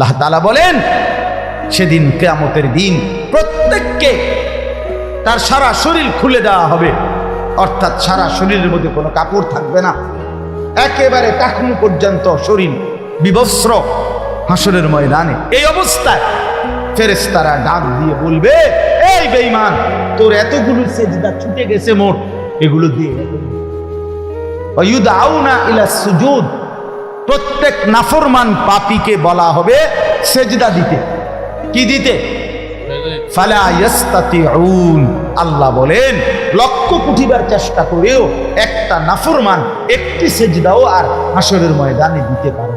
আল্লাহ তালা বলেন, সেদিন কেয়ামতের দিন প্রত্যেককে তার সারা শরীর খুলে দেওয়া হবে। অর্থাৎ সারা শরীরের মধ্যে কোনো কাপড় থাকবে না। একেবারে টাকনু পর্যন্ত শরীর বিবস্ত্র হাসরের ময়দানে। এই অবস্থায় ফেরেস্তারা ডাক দিয়ে বলবে, এই বেইমান তোর এতগুলো সেজদা ছুটে গেছে মোট। এগুলো দিয়ে। ইলা সুজুদ প্রত্যেক নাফরমান পাপীকে বলা হবে সেজদা দিতে। কি দিতে? আল্লাহ বলেন, লক্ষ কুঠিবার চেষ্টা করেও একটা নাফরমান একটি সেজদাও আর হাসরের ময়দানে দিতে পারে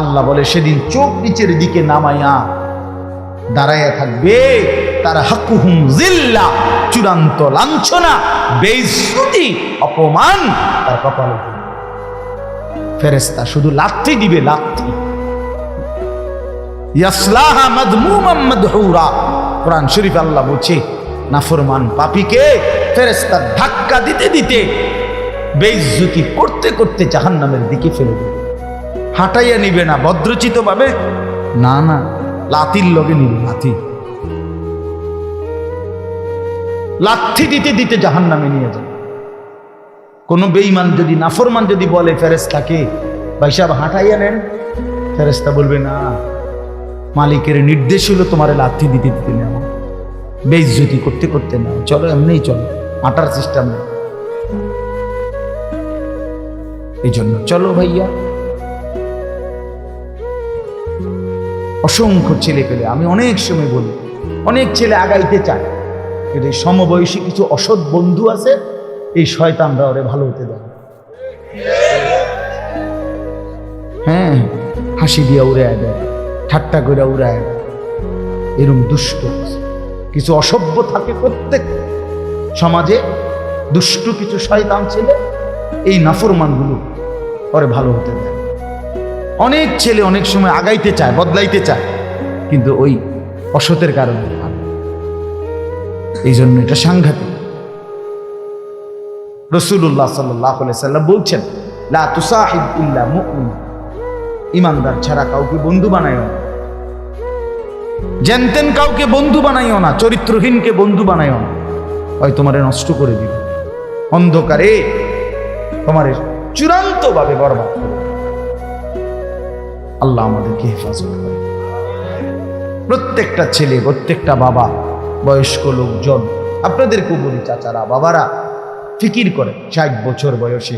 আল্লাহ বলে, সেদিন চোখ নিচের দিকে নামাইয়া দাঁড়াইয়া থাকবে, তারা হাকুহুম জিল্লা। চূড়ান্ত লাঞ্ছনা, বেইজ্জতি, অপমান তার কপালে ফেরেস্তা শুধু লাথি দিবে লাথি ইয়াসলাহা মাদমুমাম মাদহুরা। কোরআন শরীফ আল্লাহ বলছে, নাফরমান পাপীকে ফেরেস্তা ধাক্কা দিতে দিতে বেইজ্জতি করতে করতে জাহান্নামের দিকে ফেলে দেবে। হাঁটাইয়া নিবে না ভদ্রচিত ভাবে না না লাতির লগে নিবে, লাথি। লাথি দিতে দিতে জাহান্নামে নিয়ে যাবে কোনো বেইমান যদি নাফরমান যদি বলে ফেরেস্তাকে ভাই সাহেব হাঁটাইয়া নেন। ফেরেস্তা বলবে, না, মালিকের নির্দেশ হলো তোমার লাথি দিতে দিতে নেও বেইজ্জতি করতে করতে নাও চলো এমনিই চলো হাঁটার সিস্টেম নেই। এই জন্য চলো ভাইয়া। অসংখ্য ছেলে পেলে আমি অনেক সময় বলি, অনেক ছেলে আগাইতে চায়। কিন্তু এই সমবয়সী কিছু অসৎ বন্ধু আছে, এই শয়তানরা ওরে ভালো হতে দেয়। হ্যাঁ হাসি দিয়া উড়ায় দেয়, ঠাট্টা করে উড়ায় দেয়। এরম দুষ্ট কিছু অসভ্য থাকে প্রত্যেক সমাজে। দুষ্ট কিছু শয়তান ছেলে, এই নাফরমানগুলো ওরে ভালো হতে দেয়। অনেক ছেলে অনেক সময় আগাইতে চায়, বদলাইতে চায়, কিন্তু ওই অসতের কারণে। এই জন্য এটা সাংঘাতিক। রসুল্লাহ সাল্লাম বলছেন ইমানদার ছাড়া কাউকে বন্ধু বানাইও না। জেনতেন কাউকে বন্ধু বানাইও না, চরিত্রহীনকে বন্ধু বানাইও না। হয় তোমারে নষ্ট করে দিবে। অন্ধকারে তোমারে চূড়ান্তভাবে বরবাদ আল্লাহ আমাদেরকে হেফাজত করে। প্রত্যেকটা ছেলে, প্রত্যেকটা বাবা বয়স্ক লোকজন আপনাদেরকেও বলি চাচারা, বাবারা, ফিকির করে, ষাট বছর বয়সে।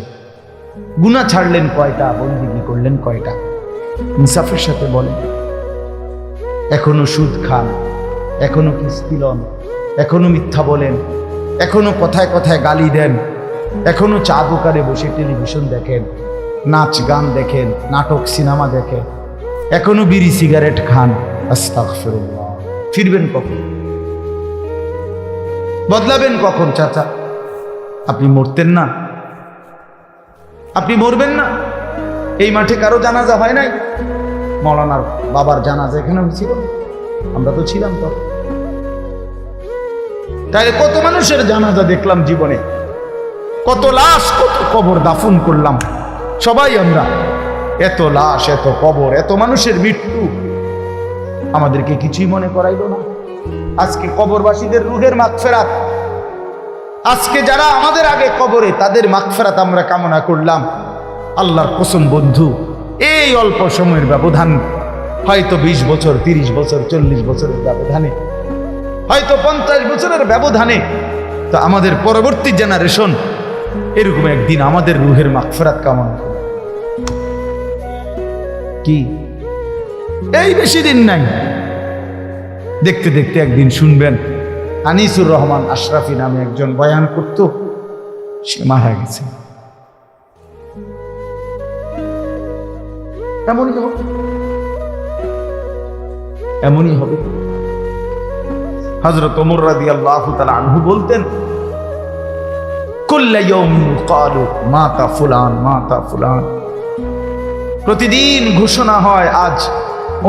গুণা ছাড়লেন কয়টা, বন্দিগি করলেন কয়টা? ইনসাফের সাথে বলেন, এখনও সুদ খান, এখনও কিস্তি লন, এখনও মিথ্যা বলেন, এখনও কথায় কথায় গালি দেন, এখনও চা দোকানে বসে টেলিভিশন দেখেন, নাচ গান দেখেন, নাটক, সিনেমা দেখেন, এখনও বিড়ি সিগারেট খান আস্তাক ফিরবেন কখন? বদলাবেন কখন, চাচা? আপনি মরতেন না। আপনি মরবেন না। এই মাঠে কারও জানাজা হয় নাই? মৌলানার বাবার জানাজা এখানে ছিল আমরা তো ছিলাম তো তাহলে কত মানুষের জানাজা দেখলাম জীবনে? কত লাশ, কত কবর দাফন করলাম। সবাই আমরা, এত লাশ, এত কবর, এত মানুষের মৃত্যু। আমাদেরকে কিছুই মনে করাইল না। আজকে কবরবাসীদের রুহের মাগফেরাত। আজকে যারা আমাদের আগে কবরে, তাদের মাগফেরাত আমরা কামনা করলাম। আল্লাহর কোসম বন্ধু, এই অল্প সময়ের ব্যবধান, হয়তো বিশ বছর, তিরিশ বছর, চল্লিশ বছরের ব্যবধানে, হয়তো পঞ্চাশ বছরের ব্যবধানে, তো আমাদের পরবর্তী জেনারেশন এরকম একদিন আমাদের রুহের মাগফেরাত কামনা করবে কি? এই বেশি দিন নাই। দেখতে দেখতে একদিন শুনবেন, আনিসুর রহমান আশরাফি নামে একজন বয়ান করত, সে মারা গেছে। এমনই হবে। এমনই হবে। হজরত ওমর রাদি আল্লাহ আনহু বলতেন মাতা ফুলান মাতা ফুলান। প্রতিদিন ঘোষণা হয়, আজ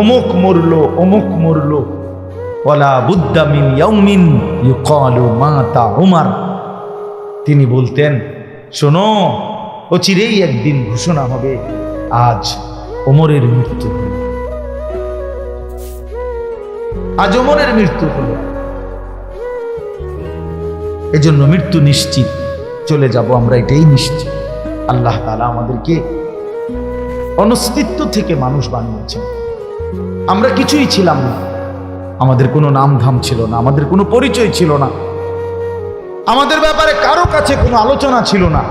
অমুক মরল, অমুক মরলো। ওয়ালা বুদ্দা মিন ইয়াউমিন ইউকালু মাতা তিনি বলতেন, শোনো, অচিরেই একদিন ঘোষণা হবে, আজ ওমরের মৃত্যু হল। আজ ওমরের মৃত্যু হল। এজন্য মৃত্যু নিশ্চিত, চলে যাব আমরা এটাই নিশ্চিত। আল্লাহ তালা আমাদেরকে অনস্তিত্ব থেকে মানুষ বানিয়েছেন। আমরা কিছুই ছিলাম না। আমাদের কোনো নাম ধাম ছিল না, আমাদের কোনো পরিচয় ছিল না। আমাদের ব্যাপারে কারও কাছে কোনো আলোচনা ছিল না।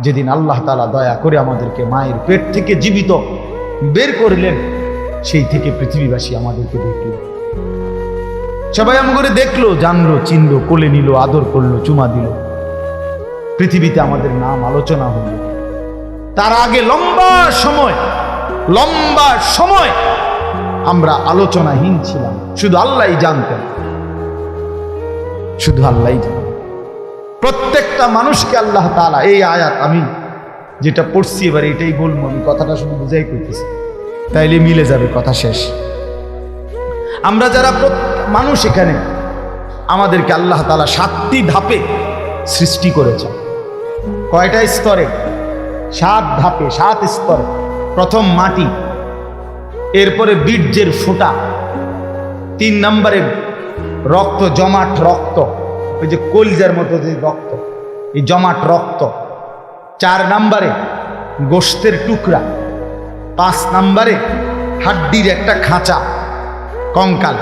যেদিন আল্লাহ তালা দয়া করে আমাদেরকে মায়ের পেট থেকে জীবিত বের করলেন, সেই থেকে পৃথিবীবাসী আমাদেরকে দেখল। সবাই আম করে দেখল, জানলো, চিনলো, কোলে নিল, আদর করল, চুমা দিল। পৃথিবীতে আমাদের নাম আলোচনা হলো। তার আগে লম্বা সময় লম্বা সময় আমরা আলোচনাহীন ছিলাম। শুধু আল্লাহই জানতেন। শুধু আল্লাহই জানতেন। প্রত্যেকটা মানুষকে আল্লাহ তালা এই আয়াত আমি যেটা পড়ছি এবার এটাই বলব, আমি কথাটা শুধু বুঝাই করতেছি তাইলে মিলে যাবে কথা শেষ। আমরা যারা মানুষ এখানে, আমাদেরকে আল্লাহ তাআলা সাতটি ধাপে সৃষ্টি করেছে কয়টা স্তরে? সাত ধাপে, সাত স্তরে। প্রথম মাটি এরপরে বীর্যের ফোঁটা। তিন নম্বরে রক্ত, জমাট রক্ত। ওই যে কলজার মতো যে রক্ত, এই জমাট রক্ত। চার নম্বরে গোস্তের টুকরা। পাঁচ নম্বরে হাড্ডির একটা খাঁচা, কঙ্কাল।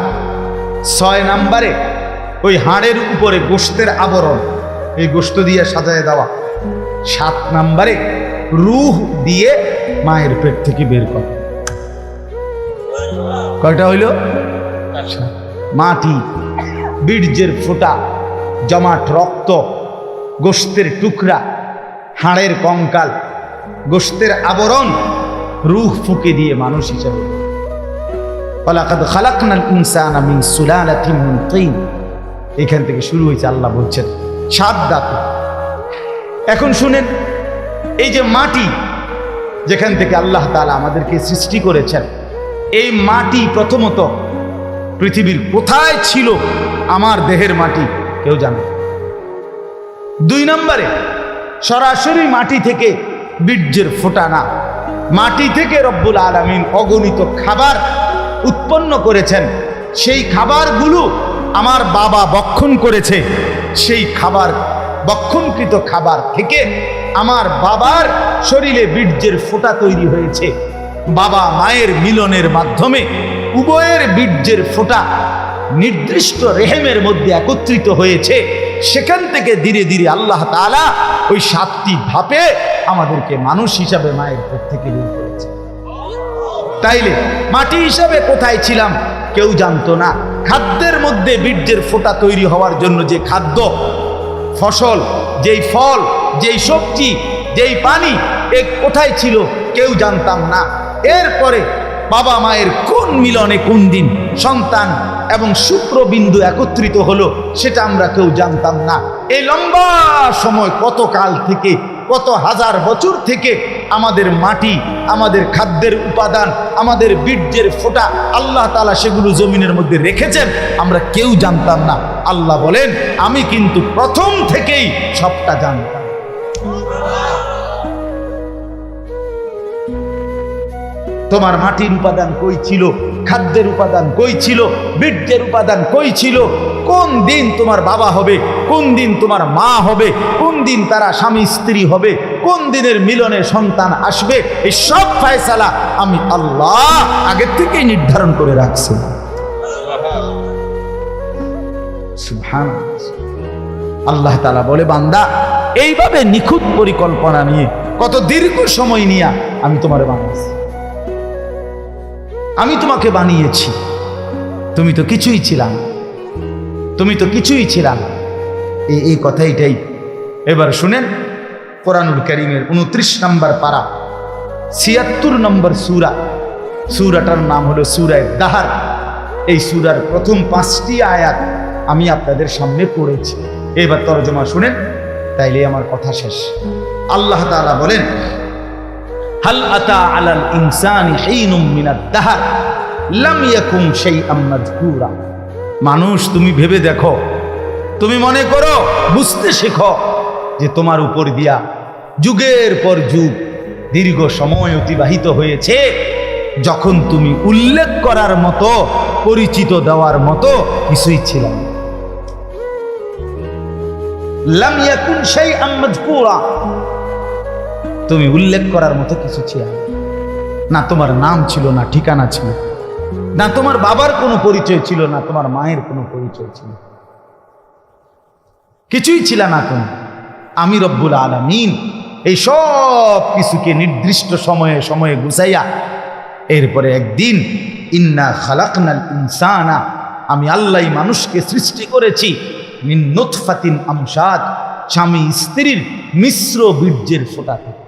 ছয় নম্বরে ওই হাড়ের উপরে গোস্তের আবরণ, এই গোস্ত দিয়ে সাজায় দেওয়া। সাত নম্বরে রুহ দিয়ে মায়ের পেট থেকে বের করা। কয়টা হইল? মাটি বীর্যের ফোঁটা জমাট রক্ত গোস্তের টুকরা হাড়ের কঙ্কাল গোস্তের আবরণ রুহ ফুকে দিয়ে মানুষ হিসেবে। এখান থেকে শুরু হয়েছে আল্লাহ বলছেন সাত দাঁত। এখন শুনেন এই যে মাটি যেখান থেকে আল্লাহ তালা আমাদেরকে সৃষ্টি করেছেন এই মাটি প্রথমত পৃথিবীর কোথায় ছিল আমার দেহের মাটি কেউ জানে দুই নম্বরে, সরাসরি মাটি থেকে বীর্যের ফোঁটা না মাটি থেকে রব্বুল আলমিন অগণিত খাবার উৎপন্ন করেছেন। সেই খাবারগুলো আমার বাবা বক্ষণ করেছে। সেই খাবার, বক্ষণকৃত খাবার থেকে আমার বাবার শরীরে বীর্যের ফোঁটা তৈরি হয়েছে। বাবা মায়ের মিলনের মাধ্যমে উভয়ের বীর্যের ফোঁটা নির্দিষ্ট রেহেমের মধ্যে একত্রিত হয়েছে, সেখান থেকে ধীরে ধীরে আল্লাহ তাআলা ওই সাতটি ধাপে আমাদেরকে মানুষ হিসাবে মায়ের পেট থেকে বের করেছে। তাইলে মাটি হিসাবে কোথায় ছিলাম কেউ জানতো না। খাদ্যের মধ্যে বীর্যের ফোঁটা তৈরি হওয়ার জন্য যে খাদ্য, ফসল, যেই ফল, যেই সবজি, যেই পানি, এ কোথায় ছিল কেউ জানতাম না। এরপরে বাবা মায়ের কোন মিলনে কোন দিন সন্তান এবং শুক্রবিন্দু একত্রিত হলো, সেটা আমরা কেউ জানতাম না। এই লম্বা সময় কত কাল থেকে, কত হাজার বছর থেকে আমাদের মাটি, আমাদের খাদ্যের উপাদান, আমাদের বীর্যের ফোঁটা আল্লাহ তালা সেগুলো জমিনের মধ্যে রেখেছেন, আমরা কেউ জানতাম না। আল্লাহ বলেন, আমি কিন্তু প্রথম থেকেই সবটা জানতাম। তোমার মাটির উপাদান কই ছিল? খাদ্যের উপাদান কই ছিল? বীর্যের উপাদান কই ছিল? কোন দিন তোমার বাবা হবে? কোন দিন তোমার মা হবে? কোন দিন তারা স্বামী, স্ত্রী হবে? কোন দিনের মিলনে সন্তান আসবে? এই সব ফায়সালা আমি আল্লাহ আগের থেকেই নির্ধারণ করে রাখছি। আল্লাহ তালা বলে, বান্দা, এইভাবে নিখুঁত পরিকল্পনা নিয়ে, কত দীর্ঘ সময় নিয়ে আমি তোমার বানিয়েছি আমি তোমাকে বানিয়েছি। তুমি তো কিছুই ছিলাম তুমি তো কিছুই ছিলাম এই এই কথা এটাই এবার শুনেন কোরআনুল করিমের উনত্রিশ নম্বর পারা, ছিয়াত্তর নম্বর সুরা। সুরাটার নাম হলো সুরায় দাহার। এই সুরার প্রথম পাঁচটি আয়াত আমি আপনাদের সামনে পড়েছি। এবার তরজমা শুনেন তাইলে আমার কথা শেষ। আল্লাহ তাআলা বলেন হাল আতা আলাল ইনসানি হিনুম মিনাদ দাহার, লাম ইয়াকুম শাইআম মাযকুরা। মানুষ, তুমি ভেবে দেখো, তুমি মনে করো, বুঝতে শেখো যে তোমার উপর দিয়া যুগের পর যুগ দীর্ঘ সময় অতিবাহিত হয়েছে। যখন তুমি উল্লেখ করার মতো, পরিচিত দেওয়ার মতো কিছুই ছিল না। লাম ইয়াকুন শাইআন মাযকুরা। তুমি উল্লেখ করার মতো কিছু ছিল না। তোমার নাম ছিল, না ঠিকানা ছিল, না তোমার বাবার কোনো পরিচয় ছিল, না তোমার মায়ের কোনো পরিচয় ছিল। কিছুই ছিল না তুমি আমি রব্বুল আলামিন এই সব কিছুকে নির্দিষ্ট সময়ে সময়ে গুছাইয়া এরপরে একদিন ইন্না খালাকনাল ইনসানা, আমি আল্লাহ মানুষকে সৃষ্টি করেছি নুতফাতিন আমসাদ, স্বামী স্ত্রীর মিশ্র বীর্যের ফোটা থেকে।